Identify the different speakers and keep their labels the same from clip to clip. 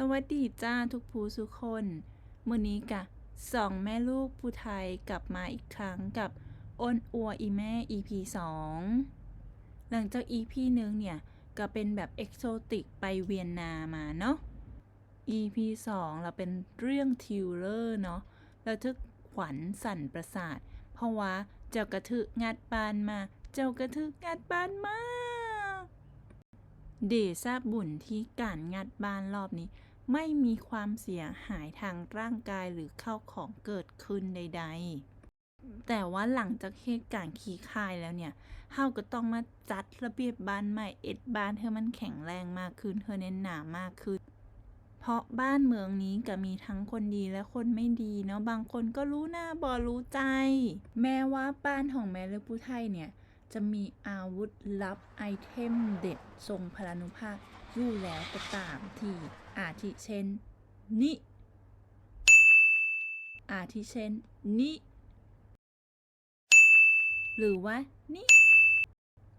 Speaker 1: สวัสดีจ้าทุกผู้ทุกคนมื้อนี้กะสองแม่ลูกผู้ไทยกลับมาอีกครั้งกับอ้นอัวอีแม่ EP 2 หลังจาก EP หนึ่งเนี่ย ก็เป็นแบบเอกโซติกไปเวียนนามาเนาะ EP 2 เราเป็นเรื่องทิวเลอร์เนาะระทึกขวัญสั่นประสาท เพราะว่าเจ้ากระทึกงัดบานมา เจ้ากระทึกงัดบานมาเดซาบุญที่การงัดบ้านรอบนี้ ไม่มีความเสียหายทางร่างกายหรือเข้าของเกิดขึ้นใด ๆ แต่ว่าหลังจากเหตุการณ์ขี้คายแล้วเนี่ยเฮาก็ต้องมาจัดระเบียบบ้านใหม่เอ็ดบ้านให้มันแข็งแรงมากขึ้นเธอเน้นหนามากขึ้น เพราะบ้านเมืองนี้ก็มีทั้งคนดีและคนไม่ดีเนาะบางคนก็รู้หน้าบอรู้ใจ แม้ว่าบ้านของแม่เลือผู้ไทยเนี่ย จะมีอาวุธลับไอเทมเด็ดทรงพลานุภาพยู่แล้วก็ตามที่อาทิเช่นนี่อาทิเช่นนี่หรือว่านี่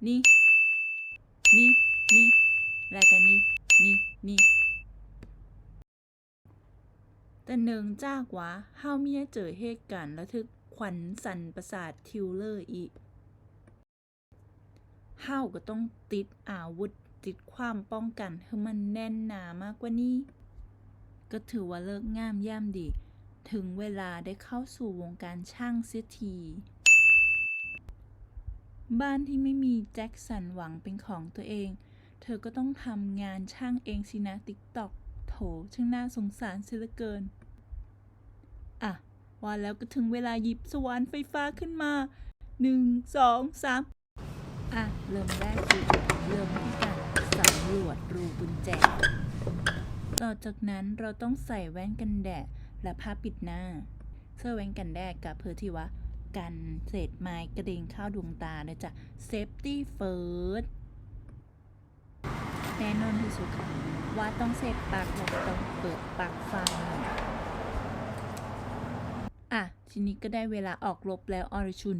Speaker 1: นี่นี่นี่และก็นี่นี่นี่แต่เนื่องจากว่าเฮามีเจอเหตุการณ์ระทึกขวัญสันประสาททิวเลอร์อีก เฮาก็ต้องติดอาวุธ ติดความป้องกันให้มันแน่นหนามากกว่านี้ ก็ถือว่าเลิกงามย่ำดี ถึงเวลาได้เข้าสู่วงการช่างเสียทีบ้านที่ไม่มีแจ็คสันหวังเป็นของตัวเอง เธอก็ต้องทำงานช่างเองสินะติ๊กตอกโถช่างน่าสงสารเสียเหลือเกิน อะ ว่าแล้วก็ถึงเวลาหยิบสว่านไฟฟ้าขึ้นมาหนึ่งส อะเริ่มแรกคือเริ่มที่การสำรวจรูกุญแจ ต่อจากนั้นเราต้องใส่แว่นกันแดดและผ้าปิดหน้า เสื้อแว่นกันแดดกับเพื่อที่ว่ากันเศษไม้กระเด็นเข้าดวงตาเลยจ้ะ safety first แน่นอนที่สุดค่ะว่าต้องเสร็จปากและต้องเปิดปากฟังอะ ทีนี้ก็ได้เวลาออกรบแล้วอรชุน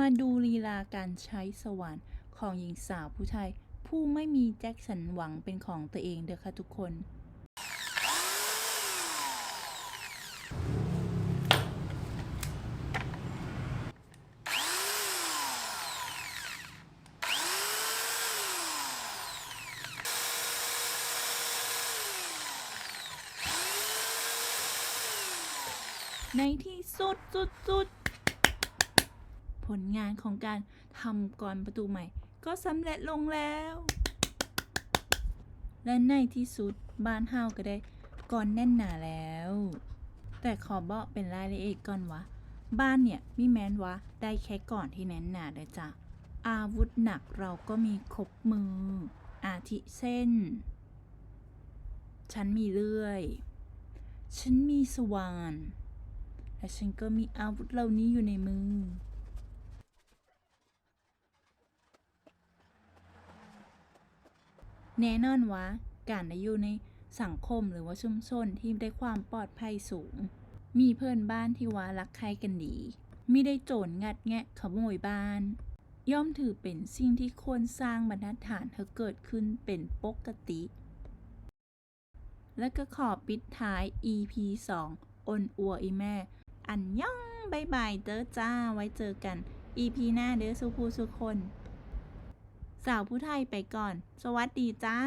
Speaker 1: มาดูลีลาการใช้สว่านของหญิงสาวผู้ชายผู้ไม่มีแจ็คสันหวังเป็นของตัวเองเด้อค่ะทุกคนในที่สุดสุดสุด ผลงานของการทำกรประตูใหม่ ก็สำเร็จลงแล้ว และในที่สุดบ้านเฮาก็ได้กรแน่นหนาแล้ว แต่ขอบอกเป็นรายละเอียดก่อนวะบ้านเนี่ยมีแม้นวะได้แค่ก่อนที่แน่นหนาเลยจ้ะอาวุธหนักเราก็มีครบมือ อาทิเส้น ฉันมีเลื่อย ฉันมีสว่าน และฉันก็มีอาวุธเหล่านี้อยู่ในมือ แน่นอนว่าการได้อยู่ในสังคมหรือว่าชุมชนที่ได้ความปลอดภัยสูง มีเพื่อนบ้านที่ว่ารักใครกันดีไม่ได้โจรงัดแงะขโมยบ้าน ย่อมถือเป็นสิ่งที่ควรสร้างบรรทัดฐานให้เกิดขึ้นเป็นปกติ และก็ขอปิดท้าย EP 2อนอัวอีแม่ อันย่องบายบายเด้อจ้าไว้เจอกัน EP หน้าเด้อสุภูสุคน สาวผู้ไทยไปก่อน สวัสดีจ้า